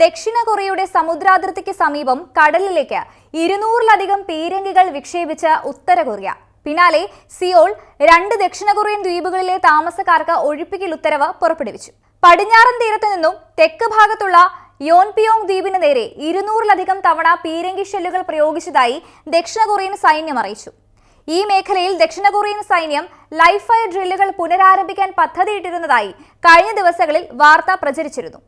ദക്ഷിണ കൊറിയയുടെ സമുദ്രാതിർത്തിക്ക് സമീപം കടലിലേക്ക് ഇരുന്നൂറിലധികം പീരങ്കികൾ വിക്ഷേപിച്ച ഉത്തര കൊറിയ. പിന്നാലെ സിയോൾ രണ്ട് ദക്ഷിണ കൊറിയൻ ദ്വീപുകളിലെ താമസക്കാർക്ക് ഒഴിപ്പിക്കൽ ഉത്തരവ് പുറപ്പെടുവിച്ചു. പടിഞ്ഞാറൻ തീരത്തു നിന്നും തെക്ക് ഭാഗത്തുള്ള യോൻപിയോങ് ദ്വീപിന് നേരെ ഇരുന്നൂറിലധികം തവണ പീരങ്കി ഷെല്ലുകൾ പ്രയോഗിച്ചതായി ദക്ഷിണ കൊറിയൻ സൈന്യം അറിയിച്ചു. ഈ മേഖലയിൽ ദക്ഷിണ കൊറിയൻ സൈന്യം ലൈഫ് ഫയർ ഡ്രില്ലുകൾ പുനരാരംഭിക്കാൻ പദ്ധതിയിട്ടിരുന്നതായി കഴിഞ്ഞ ദിവസങ്ങളിൽ വാർത്ത പ്രചരിച്ചിരുന്നു.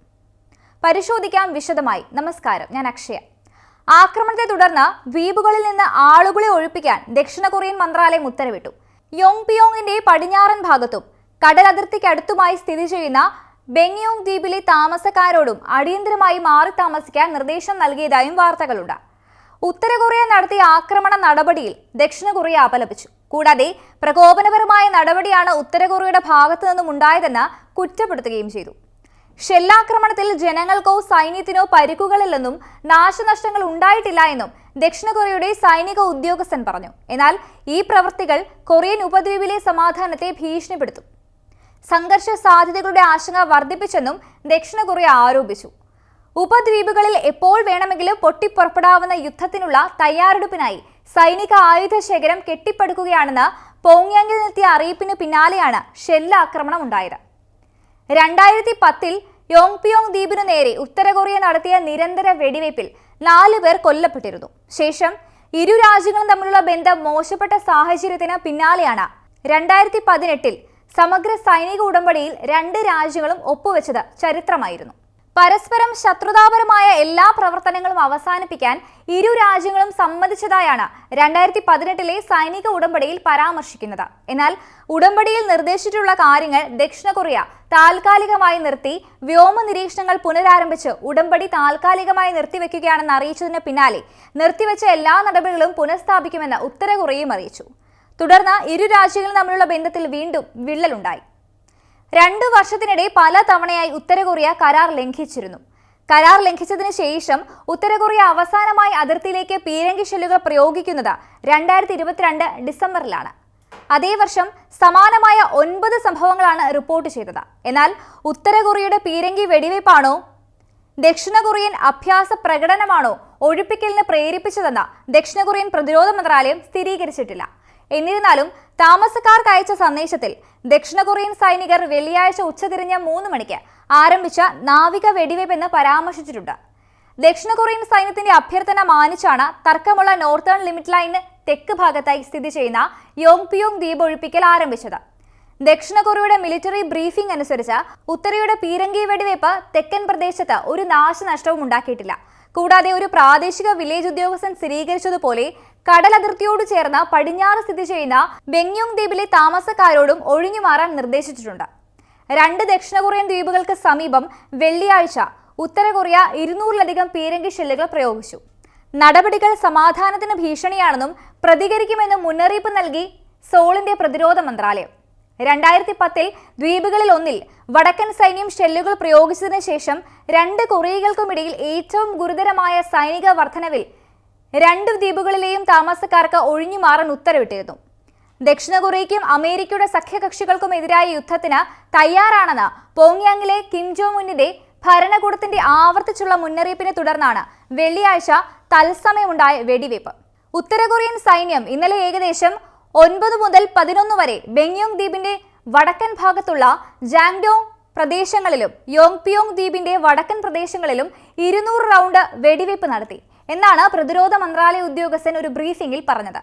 പരിശോധിക്കാം വിശദമായി. നമസ്കാരം. ഞാൻ അക്ഷയ. ആക്രമണത്തെ തുടർന്ന് ദ്വീപുകളിൽ നിന്ന് ആളുകളെ ഒഴിപ്പിക്കാൻ ദക്ഷിണ കൊറിയൻ മന്ത്രാലയം ഉത്തരവിട്ടു. യോങ് പിയോങ്ങിന്റെ പടിഞ്ഞാറൻ ഭാഗത്തും കടൽ അതിർത്തിക്കടുത്തുമായി സ്ഥിതി ചെയ്യുന്ന ബെങ്യോങ് ദ്വീപിലെ താമസക്കാരോടും അടിയന്തരമായി മാറി താമസിക്കാൻ നിർദ്ദേശം നൽകിയതായും വാർത്തകളുണ്ട്. ഉത്തര കൊറിയ നടത്തിയ ആക്രമണ നടപടിയിൽ ദക്ഷിണ കൊറിയ അപലപിച്ചു. കൂടാതെ പ്രകോപനപരമായ നടപടിയാണ് ഉത്തര കൊറിയയുടെ ഭാഗത്തു നിന്നും ഉണ്ടായതെന്ന് കുറ്റപ്പെടുത്തുകയും ചെയ്തു. ഷെല്ലാക്രമണത്തിൽ ജനങ്ങൾക്കോ സൈന്യത്തിനോ പരിക്കുകളില്ലെന്നും നാശനഷ്ടങ്ങൾ ഉണ്ടായിട്ടില്ല എന്നും ദക്ഷിണ കൊറിയയുടെ സൈനിക ഉദ്യോഗസ്ഥൻ പറഞ്ഞു. എന്നാൽ ഈ പ്രവൃത്തികൾ കൊറിയൻ ഉപദ്വീപിലെ സമാധാനത്തെ ഭീഷണിപ്പെടുത്തും. സംഘർഷ സാധ്യതകളുടെ ആശങ്ക വർദ്ധിപ്പിച്ചെന്നും ദക്ഷിണ കൊറിയ ആരോപിച്ചു. ഉപദ്വീപുകളിൽ എപ്പോൾ വേണമെങ്കിലും പൊട്ടിപ്പുറപ്പെടാവുന്ന യുദ്ധത്തിനുള്ള തയ്യാറെടുപ്പിനായി സൈനിക ആയുധ ശേഖരം കെട്ടിപ്പടുക്കുകയാണെന്ന് പോങ്യാങ്ങിൽ നിർത്തിയ അറിയിപ്പിന് പിന്നാലെയാണ് ഷെല്ലാക്രമണം ഉണ്ടായത്. രണ്ടായിരത്തി പത്തിൽ യോങ്പിയോങ് ദ്വീപിനു നേരെ ഉത്തര കൊറിയ നടത്തിയ നിരന്തര വെടിവയ്പിൽ നാല് പേർ കൊല്ലപ്പെട്ടിരുന്നു. ശേഷം ഇരു രാജ്യങ്ങളും തമ്മിലുള്ള ബന്ധം മോശപ്പെട്ട സാഹചര്യത്തിന് പിന്നാലെയാണ് രണ്ടായിരത്തി പതിനെട്ടിൽ സമഗ്ര സൈനിക ഉടമ്പടിയിൽ രണ്ട് രാജ്യങ്ങളും ഒപ്പുവെച്ചത് ചരിത്രമായിരുന്നു. പരസ്പരം ശത്രുതാപരമായ എല്ലാ പ്രവർത്തനങ്ങളും അവസാനിപ്പിക്കാൻ ഇരു രാജ്യങ്ങളും സമ്മതിച്ചതായാണ് രണ്ടായിരത്തി പതിനെട്ടിലെ സൈനിക ഉടമ്പടിയിൽ പരാമർശിക്കുന്നത്. എന്നാൽ ഉടമ്പടിയിൽ നിർദ്ദേശിച്ചിട്ടുള്ള കാര്യങ്ങൾ ദക്ഷിണ കൊറിയ താൽക്കാലികമായി നിർത്തി വ്യോമ നിരീക്ഷണങ്ങൾ പുനരാരംഭിച്ച് ഉടമ്പടി താൽക്കാലികമായി നിർത്തിവെക്കുകയാണെന്ന് അറിയിച്ചതിന് പിന്നാലെ നിർത്തിവെച്ച എല്ലാ നടപടികളും പുനഃസ്ഥാപിക്കുമെന്ന് ഉത്തര കൊറിയയും അറിയിച്ചു. തുടർന്ന് ഇരു രാജ്യങ്ങളും തമ്മിലുള്ള ബന്ധത്തിൽ വീണ്ടും വിള്ളലുണ്ടായി. രണ്ടു വർഷത്തിനിടെ പല തവണയായി ഉത്തരകൊറിയ കരാർ ലംഘിച്ചിരുന്നു. കരാർ ലംഘിച്ചതിന് ശേഷം ഉത്തരകൊറിയ അവസാനമായി അതിർത്തിയിലേക്ക് പീരങ്കി ഷെല്ലുകൾ പ്രയോഗിക്കുന്നത് രണ്ടായിരത്തി ഇരുപത്തിരണ്ട് ഡിസംബറിലാണ്. അതേ വർഷം സമാനമായ ഒൻപത് സംഭവങ്ങളാണ് റിപ്പോർട്ട് ചെയ്തത്. എന്നാൽ ഉത്തരകൊറിയയുടെ പീരങ്കി വെടിവയ്പ്പാണോ ദക്ഷിണ കൊറിയൻ അഭ്യാസ പ്രകടനമാണോ ഒഴിപ്പിക്കലിന് പ്രേരിപ്പിച്ചതെന്ന് ദക്ഷിണ കൊറിയൻ പ്രതിരോധ മന്ത്രാലയം സ്ഥിരീകരിച്ചിട്ടില്ല. എന്നിരുന്നാലും താമസക്കാർക്ക് അയച്ച സന്ദേശത്തിൽ ദക്ഷിണ കൊറിയൻ സൈനികർ വെള്ളിയാഴ്ച ഉച്ചതിരിഞ്ഞ മൂന്ന് മണിക്ക് ആരംഭിച്ച നാവിക വെടിവയ്പെന്ന് പരാമർശിച്ചിട്ടുണ്ട്. ദക്ഷിണ കൊറിയൻ സൈന്യത്തിന്റെ അഭ്യർത്ഥന മാനിച്ചാണ് തർക്കമുള്ള നോർത്തേൺ ലിമിറ്റ് ലൈന് തെക്ക് ഭാഗത്തായി സ്ഥിതി ചെയ്യുന്ന യോങ്പിയോങ് ദ്വീപ് ഒഴിപ്പിക്കൽ ആരംഭിച്ചത്. ദക്ഷിണ കൊറിയയുടെ മിലിറ്ററി ബ്രീഫിംഗ് അനുസരിച്ച് ഉത്തരയുടെ പീരങ്കി വെടിവയ്പ് തെക്കൻ പ്രദേശത്ത് ഒരു നാശനഷ്ടവും ഉണ്ടാക്കിയിട്ടില്ല. കൂടാതെ ഒരു പ്രാദേശിക വില്ലേജ് ഉദ്യോഗസ്ഥൻ സ്ഥിരീകരിച്ചതുപോലെ കടലതിർത്തിയോട് ചേർന്ന് പടിഞ്ഞാറ് സ്ഥിതി ചെയ്യുന്ന ബെങ്യോങ് ദ്വീപിലെ താമസക്കാരോടും ഒഴിഞ്ഞു മാറാൻ നിർദ്ദേശിച്ചിട്ടുണ്ട്. രണ്ട് ദക്ഷിണ കൊറിയൻ ദ്വീപുകൾക്ക് സമീപം വെള്ളിയാഴ്ച ഉത്തര കൊറിയ ഇരുന്നൂറിലധികം പീരങ്കി ഷെല്ലുകൾ പ്രയോഗിച്ചു. നടപടികൾ സമാധാനത്തിന് ഭീഷണിയാണെന്നും പ്രതികരിക്കുമെന്നും മുന്നറിയിപ്പ് നൽകി സോളിന്റെ പ്രതിരോധ മന്ത്രാലയം. രണ്ടായിരത്തി പത്തിൽ ദ്വീപുകളിൽ ഒന്നിൽ വടക്കൻ സൈന്യം ഷെല്ലുകൾ പ്രയോഗിച്ചതിന് ശേഷം രണ്ട് കൊറിയകൾക്കുമിടയിൽ ഏറ്റവും ഗുരുതരമായ സൈനിക വർധനവിൽ രണ്ട് ദ്വീപുകളിലെയും താമസക്കാർക്ക് ഒഴിഞ്ഞു മാറാൻ ഉത്തരവിട്ടിരുന്നു. ദക്ഷിണ കൊറിയയ്ക്കും അമേരിക്കയുടെ സഖ്യകക്ഷികൾക്കും എതിരായ യുദ്ധത്തിന് തയ്യാറാണെന്ന് പോങ്യാങ്ങിലെ കിം ജോ മുന്നിന്റെ ഭരണകൂടത്തിന്റെ ആവർത്തിച്ചുള്ള മുന്നറിയിപ്പിനെ തുടർന്നാണ് വെള്ളിയാഴ്ച തത്സമയമുണ്ടായ വെടിവയ്പ്. ഉത്തര കൊറിയൻ സൈന്യം ഇന്നലെ ഏകദേശം ഒൻപത് മുതൽ പതിനൊന്ന് വരെ ബെങ്യോങ് ദ്വീപിന്റെ വടക്കൻ ഭാഗത്തുള്ള ജാങ്ഡോങ് പ്രദേശങ്ങളിലും യോങ്പിയോങ് ദ്വീപിന്റെ വടക്കൻ പ്രദേശങ്ങളിലും ഇരുന്നൂറ് റൗണ്ട് വെടിവയ്പ് നടത്തി. എന്നാണ് പ്രതിരോധ മന്ത്രാലയ ഉദ്യോഗസ്ഥൻ ഒരു ബ്രീഫിംഗിൽ പറഞ്ഞത്.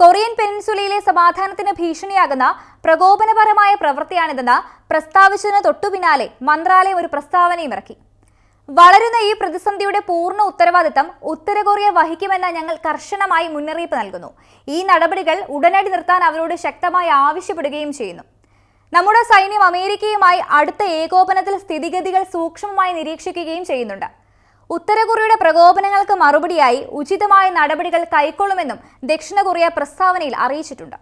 കൊറിയൻ പെനിൻസുലയിലെ സമാധാനത്തിന് ഭീഷണിയാകുന്ന പ്രകോപനപരമായ പ്രവൃത്തിയാണിതെന്ന് പ്രസ്താവിച്ചതിന് തൊട്ടുപിന്നാലെ മന്ത്രാലയം ഒരു പ്രസ്താവനയും ഇറക്കി. വളരുന്ന ഈ പ്രതിസന്ധിയുടെ പൂർണ ഉത്തരവാദിത്തം ഉത്തര കൊറിയ വഹിക്കുമെന്ന് ഞങ്ങൾ കർശനമായി മുന്നറിയിപ്പ് നൽകുന്നു. ഈ നടപടികൾ ഉടനടി നിർത്താൻ അവരോട് ശക്തമായി ആവശ്യപ്പെടുകയും ചെയ്യുന്നു. നമ്മുടെ സൈന്യം അമേരിക്കയുമായി അടുത്ത ഏകോപനത്തിൽ സ്ഥിതിഗതികൾ സൂക്ഷ്മമായി നിരീക്ഷിക്കുകയും ചെയ്യുന്നുണ്ട്. ഉത്തര കൊറിയയുടെ പ്രകോപനങ്ങൾക്ക് മറുപടിയായി ഉചിതമായ നടപടികൾ കൈക്കൊള്ളുമെന്നും ദക്ഷിണ കൊറിയ പ്രസ്താവനയിൽ അറിയിച്ചിട്ടുണ്ട്.